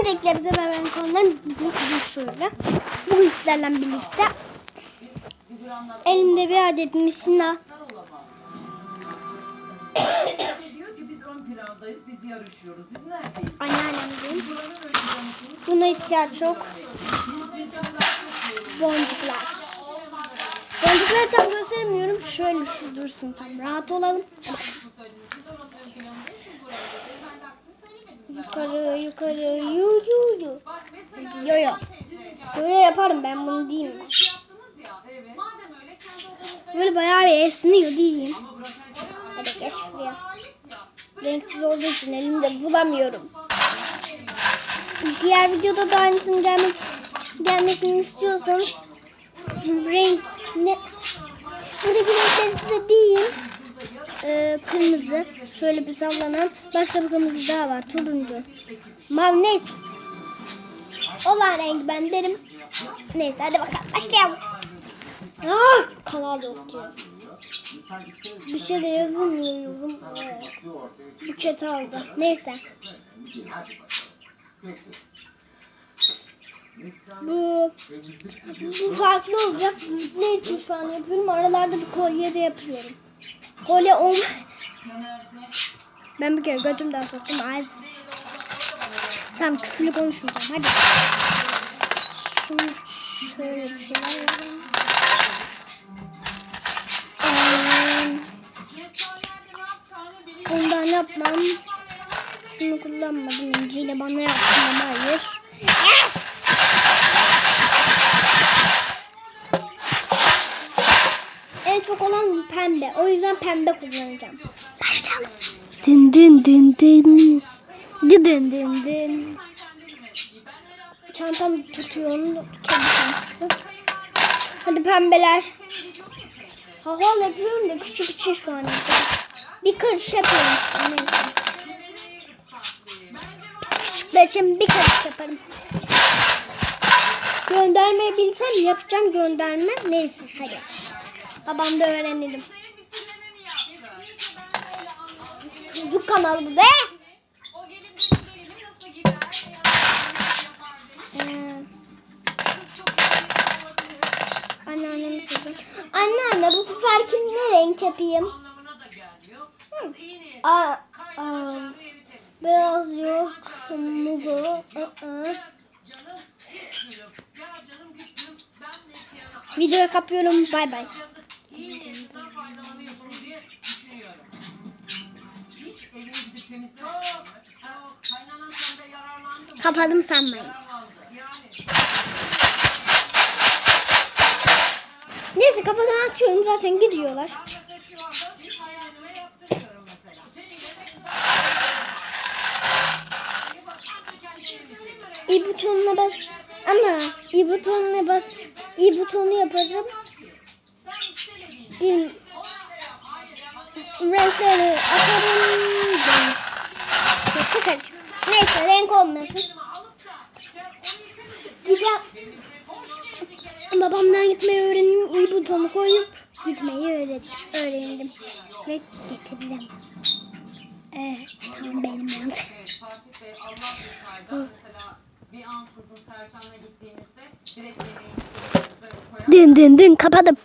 Öncelikle bize veren konularım bu şöyle. Bu hislerle birlikte elimde bir adet misina öncüsünüz. Buna ihtiyaç yok. Boncuklar. Boncukları tam gösteremiyorum. Şöyle şu dursun tam rahat olalım. Yukarı yukarı yu yu yu. Yo yo. Yo yaparım ben bunu mi? Böyle bayağı bir esniyor diyeyim. Hadi geç şuraya. Renksiz olduğu için elimde bulamıyorum. Diğer videoda da aynısının gelmek, gelmesini istiyorsanız renk ne buradaki renkleri size diyeyim. Ee, kırmızı. Şöyle bir sallanan. Başka bir kırmızı daha var. Turuncu. Mavi neyse. Olan renk ben derim. Neyse hadi bakalım başlayalım. Ah, kanal yok ki. Bir şey de yazamıyorum. Evet. Bu kötü oldu. Neyse. Bu bu farklı olacak. Ne için şu an yapıyorum? Aralarda bir kolye de yapıyorum. Kolye ol. Ben bir kere götümden soktum. Ay. Tamam küfürlü konuşmayacağım. Hadi. Şunu şöyle bir şeyler yapalım. Bundan yapmam. Şunu kullanmadım. İnciyle bana yaptım ama hayır. En çok olan pembe. O yüzden pembe kullanacağım. Başlayalım. Dın dın dın dın. Dın dın dın dın. Çantam tutuyor onu. Kedi çantası. Hadi pembeler. Hava yapıyorum da küçük için şu an. yapıyorum. Bir karış yapıyorum. Neyse. Küçükler için bir karış yaparım. Göndermeyi bilsem yapacağım gönderme. Neyse hadi. Babam da öğrenelim. Çocuk kanalı bu da. O gelin benim gelinim nasıl gider? Ee, Kız çok iyi olabilir. anneannem sözü. Anneanne bu sefer kim ne renk yapayım? Aa, aa, beyaz yok. Kırmızı. Aa, Videoya kapıyorum. Bay bay. İyi niyetinden faydalanıyorsunuz diye düşünüyorum. Evine gidip temizlemek. Çok, çok. Kaynanan sende yararlandı mı? Kapadım sanmayın. Yani Neyse kafadan atıyorum zaten gidiyorlar. mesela şu anda bir hayalime yaptırıyorum mesela. Senin de güzel. İyi butonuna bas. Ana iyi butonuna bas. İyi butonu yapacağım. Bir renkleri atarım. Çok karışık. Neyse renk olmasın. Gidem. Babamdan gitmeyi öğreneyim. İyi butonu koyup gitmeyi öğret öğrendim. Ve getirdim. Evet, tam benim koyar Dın dın dın kapadım.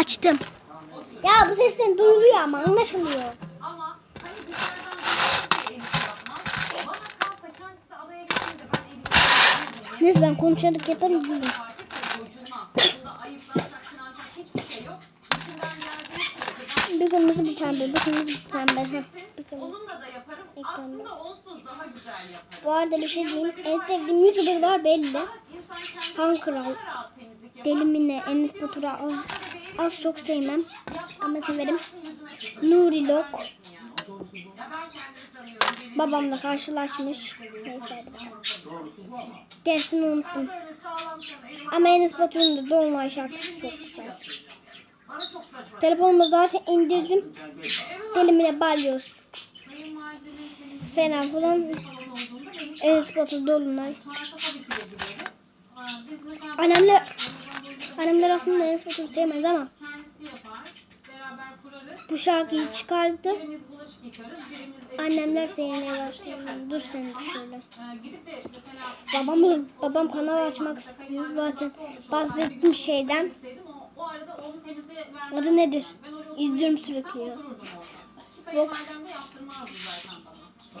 Açtım. Ya bu sesten duyuluyor ama anlaşılıyor. Ama hani dışarıdan bir Elif yapmaz. Bana kalsa kendisi adaya gittiğinde ben Elif'i Neyse ben konuşarak yaparım. Bilmiyorum. Fatih Bey gocunmam. Bunda ayıplanacak, kınanacak hiçbir şey yok. İçinden geldiği sürece ben Bir kırmızı bir pembe, bir kırmızı bir pembe. Heh, bir kırmızı. onunla da yaparım. İlk Aslında onsuz daha güzel yaparım. Bu arada bir şey diyeyim. En sevdiğim YouTuber var belli. İnsan başına Kral. daha rahat temizlik yapar. Deli mi ne? Enes Batur'u az, az çok sevmem. Ama severim. Nuri Lok. Babamla karşılaşmış. Neyse. Gerisini unuttum. Ama Enes Batur'un da Dolunay şarkısı çok güzel. Telefonumu zaten indirdim. Delimine balyoz. Fena falan. Enes Batur Dolunay. Annemler, annemler aslında Enes Batur'u sevmez ama Kendisi yapar. Beraber beraber kurarız. Bu şarkıyı çıkardı. Birimiz bulaşık yıkarız, birimiz ev Annemler sevmeye başladı. yaparız. Dur sen şöyle. e, gidip de mesela Babamı, babam kanal açmak istiyor zaten. Bahsettiğim şeyden. O, o arada onu temizle Adı nedir? İzliyorum sürekli ya. otururdum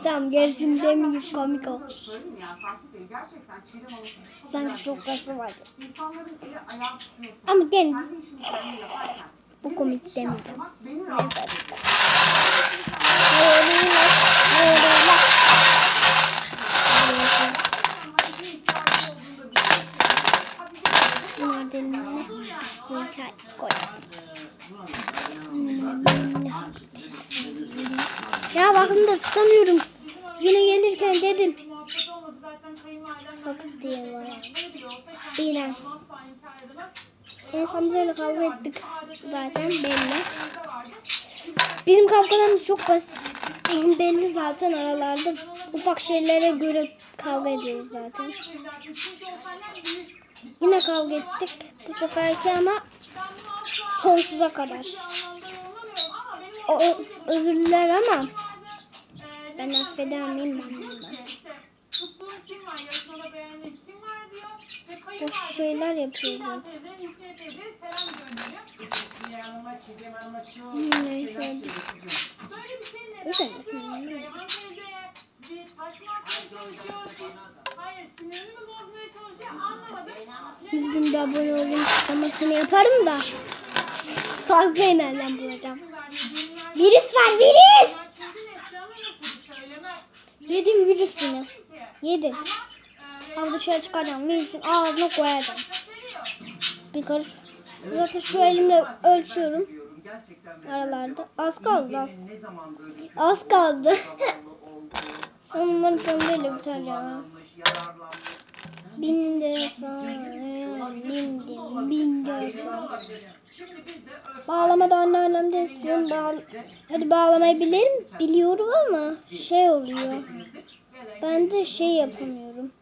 Tamam gerisini demeyeyim komik ol. Söyleyeyim ya Fatih Bey gerçekten Çiğdem Hanım çok Sanki güzel çok şey. gazı vardı. İnsanların eli ayağı tutuyor. Ama gene Kendi işini kendi yaparken. Bu komik demeyeceğim. Beni rahatsız ediyor. Bunlar denilene bir çay koy. Ya bakın da tutamıyorum. Yine gelirken dedim. Bak diye var. Ee, En son böyle kavga ettik. Zaten belli. Bizim kavgalarımız çok basit. Bizim belli zaten aralarda. Ufak şeylere göre kavga ediyoruz zaten. Yine kavga ettik. Bu seferki ama sonsuza kadar. kötü bir anlamda yorumlamıyorum ama benim O, özür diler ama ben affeder miyim ben. Boş şeyler yapıyor zaten. Hmm, neyse. Anlamadım. Yüz bin bir abone olayım kutlamasını yaparım da fazla nereden bulacağım. Virüs var virüs. Yedim virüs beni. Yedim. Ama dışarı çıkaracağım. Virüsün ağzına koyacağım. Bir karış. Zaten şu elimle ölçüyorum. Böyle Aralarda. Az kaldı az. Böyle Az kaldı. umarım pembeyle yollar biter ya. Bin defa. Bin de. Bin defa. Şimdi biz de istiyorum. Bağ... Hadi bağlamayı bilirim. Biliyorum ama şey oluyor. Ben de şey yapamıyorum.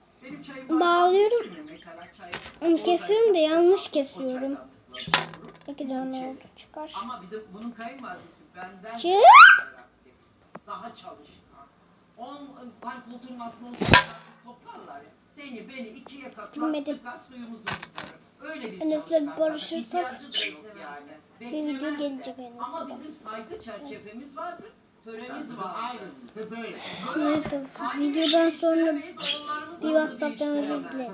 Bağlıyorum. kesiyorum da yanlış kesiyorum. İki tane oldu çıkar. Ama bizim bunun kayınvalidesi benden Çık. daha çalışkan. On, hani koltuğun altına toplarlar ya. Seni beni ikiye katlar Bilmedim. sıkar suyumuzu tutarır. Öyle bir Enes'le çalışkan. barışırsak İhtiyacı da yok yani. Bir video Beklemez de. gelecek Enes'le. Ama bizim saygı çerçevemiz vardır. Töremiz var. Ayrı böyle. Neyse videodan sonra bir WhatsApp'tan özür dilerim.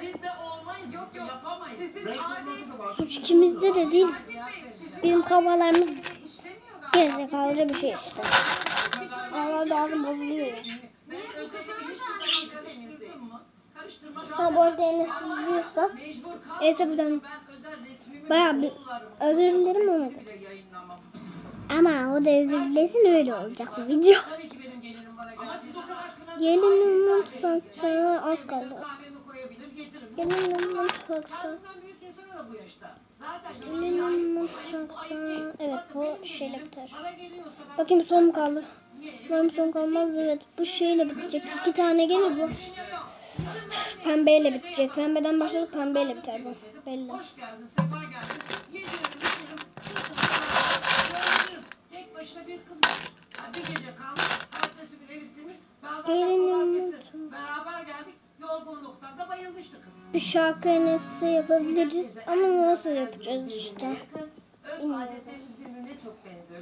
Siz de olmayız. Yok yok. Yapamayız. Sizin Suç ikimizde de değil. Bizim kafalarımız gerizekalıca bir şey işte. Aralarda ağzım bozuluyor ya. Ha bu arada Enes izliyorsa Mecbur Neyse buradan ben özel resmimi bayağı özür dilerim ama ama o da özür dilesin öyle olacak bu video. Tabii ki benim gelinim bana geldi. Ama siz o kadar kına Gelinim mutfakta az kaldı. kahvemi koyabilir getiririm. Gelinim mutfakta. Mutfakta. Evet bu şeyle biter. Bakayım son mu kaldı? Umarım son kalmaz evet. Bu şeyle bitecek. İki tane gelir bu. Pembeyle bitecek. Pembeden başladık pembeyle biter bu. Belli. Gelinim pazartesi beraber geldik. Yorgunluktan da bayılmıştı kız. Bir şarkı Enes'le yapabiliriz ama nasıl yapacağız işte.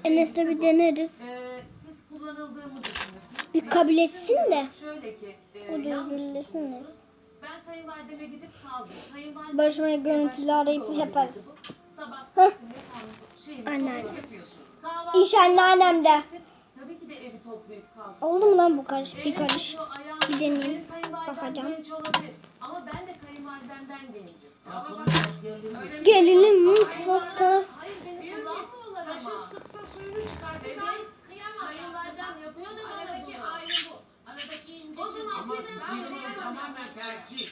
Enes'le bir deneriz. Ee. Bir kabul etsin de. E, O da düşünüyorsunuz. de. Ben kayınvalideme gidip kaldım. Kayınvalidem Barışmaya görüntülü arayıp yaparız. Sabah Hah. ne kalmış? Şey, Anneanne. yapıyorsun. Kahvaltı İş anneannem de. De evi toplayıp kaldım. Oldu mu lan bu karış? Bir karış. Bir deneyeyim. Bakacağım. Ama ben de kayınvalidemden gencim. Gelinim mutfakta. Hayır beni kullanmıyorlar ama. Taşı sıksa suyunu çıkar. Evet. Kayınvalidem yapıyor da bana bunu. ayrı bu. Aradaki ince. O zaman Çiğdem tamamen tercih.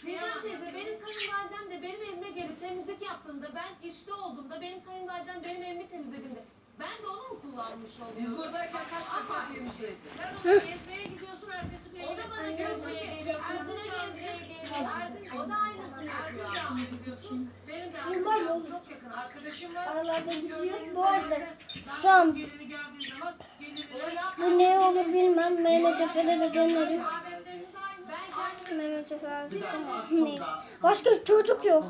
Çiğdem teyze benim kayınvalidem de benim evime gelip temizlik yaptığında ben işte olduğumda benim kayınvalidem benim evimi temizlediğinde ben de onu mu kullanmış oluyorum? Biz buradayken kaç defa demiştik. Sen onu gezmeye gidiyorsun ertesi gün O da bana gezmeye geliyor. Kızına gezmeye geliyor. O da aynısını yapıyor ama. Benim de arkadaşım çok yakın arkadaşım Aralarda gidiyor. Bu arada şu an bu ne olur bilmem. Mehmet Efe'de de denerim. Ama neyse. Başka çocuk yok.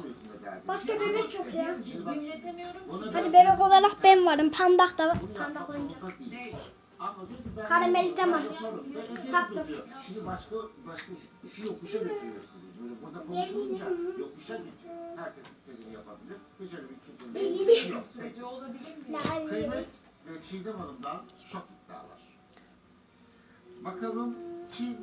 Başka bebek yok ya. dinletemiyorum. Hadi bebek olarak ben varım. Pandak da var. Pandak oyuncak. Karameli tamam. Taktım. Şimdi başka başka işi yokuşa götürüyorsunuz. Böyle burada konuşulunca yokuşa götürüyor. Herkes istediğini yapabilir. Hiç öyle bir kimsenin bir işi yok. Süreci olabilir mi? Kıymet ve Çiğdem Hanım'dan şok iddialar. Bakalım kim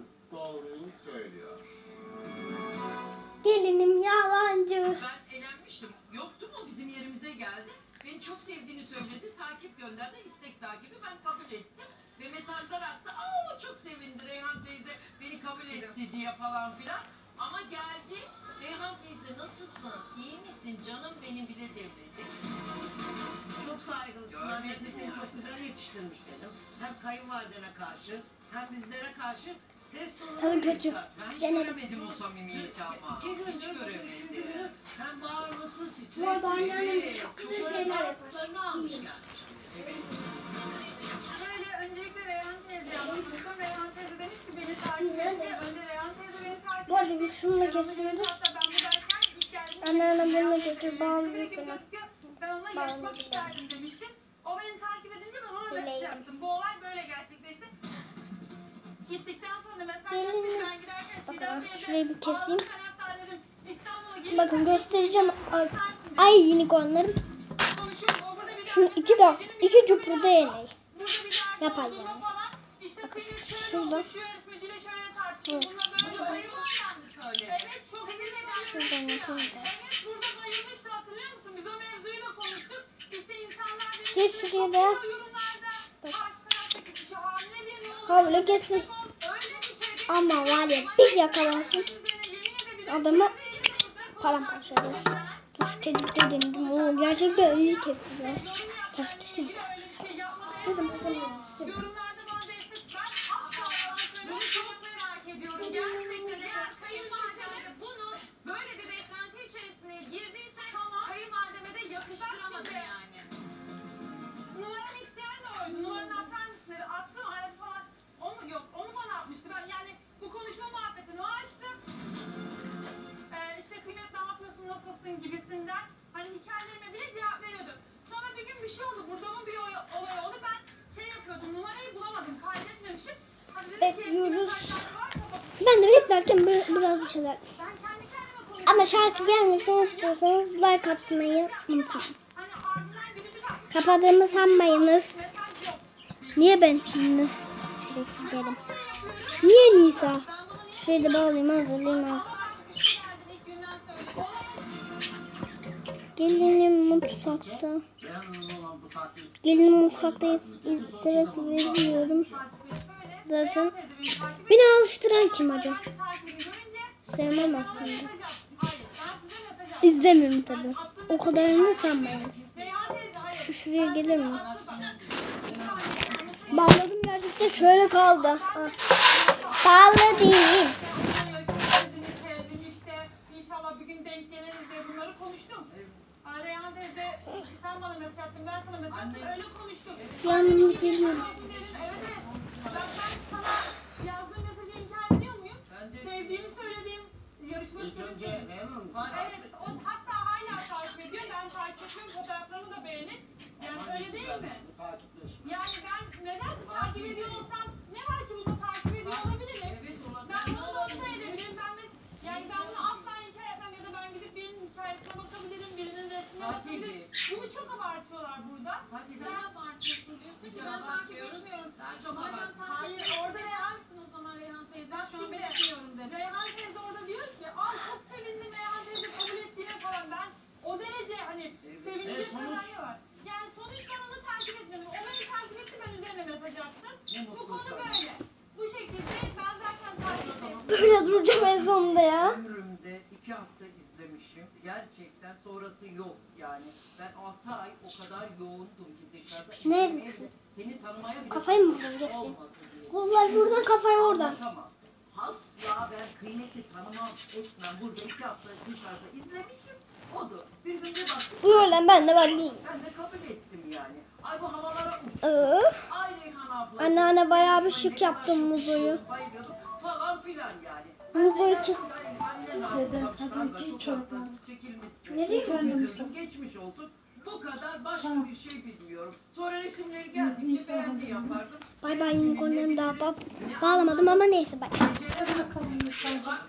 yalancı. Ben elenmiştim. Yoktu mu bizim yerimize geldi. Beni çok sevdiğini söyledi. Takip gönderdi. istek takibi ben kabul ettim. Ve mesajlar attı. Aa çok sevindi Reyhan teyze beni kabul etti diye falan filan. Ama geldi. Reyhan teyze nasılsın? İyi misin? Canım benim bile demedi. Çok saygılısın. Annem de seni çok güzel yetiştirmiş dedim. Hem kayınvalidene karşı hem bizlere karşı Tadı kötü. bağırması, stresi. Bu arada anneannem çok güzel böyle şeyler yapar. Şöyle öncelikle Reyhan teyze yapmıştım. Reyhan teyze demiş ki beni takip etti. Önce Reyhan teyze beni takip etti. Bu arada biz Ben onu kesiyoruz. Anneannem demişti, bununla "Reyhan kesiyor, gibi falan. gözüküyor. Ben Bağlıyor yarışmak isterdim demişti. O beni takip edince ben ona mesaj yaptım. Bu olay böyle gerçekleşti. Bakın şurayı bir keseyim. "Ağzını hatta dedim, İstanbul'a gelirsen Bakın göstereceğim. Ay, ay daha Şunu iki gecenin iki bir dahaki Yapar yani. şöyle Şurada. Evet. Şuradan da. Da benim Geç şuraya yorumlarda. Bak. Kesin. Öyle bir şey değil. Ama var ya bir yakalansın adamı paramparça eder. Dur tetikte denedim. Oo gerçekten iyi kesiyor. Saç kesin. Gerçekten eğer kayınvalideme de yakıştıramadım yani. Numaramı isteyen de oydu. Nasılsın gibisinden. Hani hikayelerime bile cevap veriyordu. Sonra bir gün bir şey oldu. Burada mı bir olay oldu. Ben şey yapıyordum. Numarayı bulamadım. Kaydetmemişim. Hani Bekliyoruz. Ben de beklerken bir- biraz bir şeyler. Ama şarkı gelmesini istiyorsanız like atmayı unutmayın. Hani atmış. Kapadığımı sanmayınız. Niye ben nasıl sürekli derim? Niye Nisa? Şurayı da bağlayayım hazırlayayım hazır. Gelinim mutfakta. Gelinim mutfakta sırası veriyorum. Zaten beni alıştıran kim acaba? Sevmem aslında. İzlemiyorum tabi. O kadarını da sanmayınız. Şu şuraya gelir mi? Bağladım gerçekten şöyle kaldı. Ha. Bağlı değil. Bunları konuştum. Aa, Reyhan teyze sen bana mesaj attın ben sana mesaj attım öyle konuştuk. Yanıma geliyorum. Evet evet. Ben, ben sana yazdığım mesajı inkar ediyor muyum? Sevdiğimi söylediğim yarışmak İlk önce istediğim. Reyhan Hanım Evet, o hatta hala takip ediyor. Ben takip etmiyorum, fotoğraflarımı da beğenip. Yani öyle değil mi? Yani ben neden takip ediyor olsam, ne var ki bunu takip ediyor olabilirim? Ben bunu da olsa edebilirim. Ben mes- yani ben bunu asla inkar etmem ya da ben gidip birinin hikayesine bakabilirim, bakabilirim. Bunu çok abartıyorlar burada. Hadi Sen abartıyorsun diyorsun ki ben takip etmiyorum. Sen çok Madem takip Hayır, orada Reyhan- çıktın o zaman Reyhan teyze? Bak Şu an şimdi- ben etmiyorum dedi. Reyhan teyze orada diyor ki, aa çok sevindim Reyhan teyze kabul ettiğine falan. Ben o derece hani sevinecek E, sonuç? kadar var? Yani sonuç ben onu takip etmedim. O beni takip etti, ben üzerine mesaj attım. Bu konu böyle. Bu şekilde ben zaten takip ettim. Böyle duracağım en sonunda ya. İzlemişim. Gerçekten sonrası yok yani. Ben 6 ay o kadar yoğundum ki dışarıda. Neredesin? Seni tanımaya bile Kafayı mı diye. Kollar buradan kafayı oradan. Anlatamam. Asla ben kıymeti tanımam etmem. Burada iki hafta dışarıda izlemişim. Odur. Bir gün bir baktım. Bu rolden ben de ben değilim. Ben de kabul ettim yani. Ay bu havalara uçtu. Ee, Ay Reyhan abla. Anneanne bayağı bir şık şık Muzo'yu. Falan filan yani. Muzo'yu ki... Dede hadi git çorba. Nereye üzüldüm. Geçmiş olsun. Bu kadar başka bir şey bilmiyorum. Sonra resimleri geldikçe beğendi yapardım. Bay bay unicornlarım daha ba- bağlamadım ama neyse bay. Bak